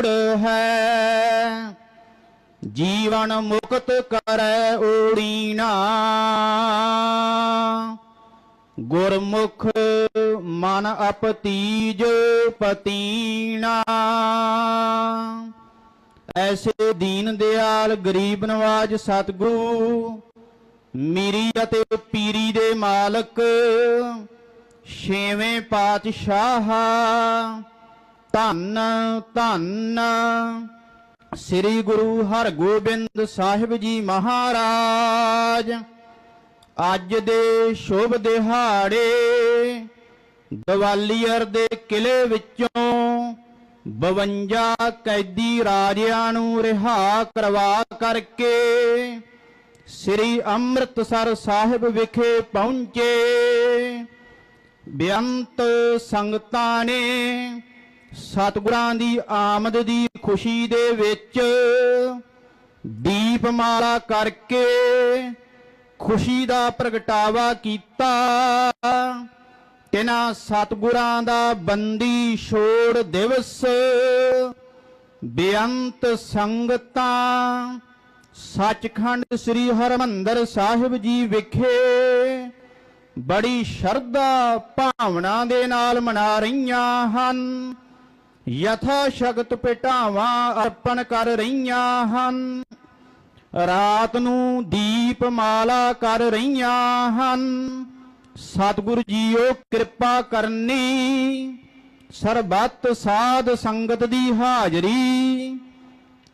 ਜੋੜ ਹੈ। ਜੀਵਨ ਮੁਕਤ ਕਰੈ ਓੜੀਨਾ ਗੁਰਮੁਖ ਮਨ ਅਪਤੀਜ ਪਤੀਨਾ ਐਸੇ ਦੀਨ ਦਿਆਲ ਗਰੀਬ ਨਵਾਜ ਸਤਿਗੁਰੂ, ਮੀਰੀ ਅਤੇ ਪੀਰੀ ਦੇ ਮਾਲਕ, ਛੇਵੇਂ ਪਾਤਸ਼ਾਹ। ਧੰਨ ਧੰਨ। ਸ੍ਰੀ ਗੁਰੂ ਹਰਗੋਬਿੰਦ ਸਾਹਿਬ ਜੀ ਮਹਾਰਾਜ, ਅੱਜ ਦੇ ਸ਼ੁਭ ਦਿਹਾੜੇ ਗਵਾਲੀਅਰ ਦੇ ਕਿਲੇ ਵਿੱਚੋਂ 52 ਕੈਦੀ ਰਾਜਿਆਂ ਨੂੰ ਰਿਹਾ ਕਰਵਾ ਕਰਕੇ ਸ੍ਰੀ ਅੰਮ੍ਰਿਤਸਰ ਸਾਹਿਬ ਵਿਖੇ ਪਹੁੰਚੇ। ਬੇਅੰਤ ਸੰਗਤਾਂ ਨੇ ਸਤਿਗੁਰਾਂ ਦੀ ਆਮਦ ਦੀ ਖੁਸ਼ੀ ਦੇ ਵਿੱਚ ਦੀਪਮਾਲਾ ਕਰਕੇ ਖੁਸ਼ੀ ਦਾ ਪ੍ਰਗਟਾਵਾ ਕੀਤਾ। ਤਿਨਾ ਸਤਿਗੁਰਾਂ ਦਾ ਬੰਦੀ ਛੋੜ ਦਿਵਸ, ਬੇਅੰਤ ਸੰਗਤਾਂ, ਸੱਚਖੰਡ ਸ੍ਰੀ ਹਰਮੰਦਰ ਸਾਹਿਬ ਜੀ ਵਿਖੇ ਬੜੀ ਸ਼ਰਧਾ ਭਾਵਨਾ ਦੇ ਨਾਲ ਮਨਾ ਰਹੀਆਂ ਹਨ। ਯਥਾ ਸ਼ਕਤ ਭੇਟਾਵਾਂ ਅਰਪਣ ਕਰ ਰਹੀਆਂ ਹਨ। ਰਾਤ ਨੂੰ ਦੀਪ ਮਾਲਾ ਕਰ ਰਹੀਆਂ ਹਨ। ਸਤਿਗੁਰੂ ਜੀਓ ਕਿਰਪਾ ਕਰਨੀ, ਸਰਬੱਤ ਸਾਧ ਸੰਗਤ ਦੀ ਹਾਜ਼ਰੀ,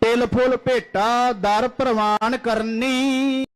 ਤਿਲ ਫੁੱਲ ਭੇਟਾ ਦਰ ਪ੍ਰਵਾਨ ਕਰਨੀ।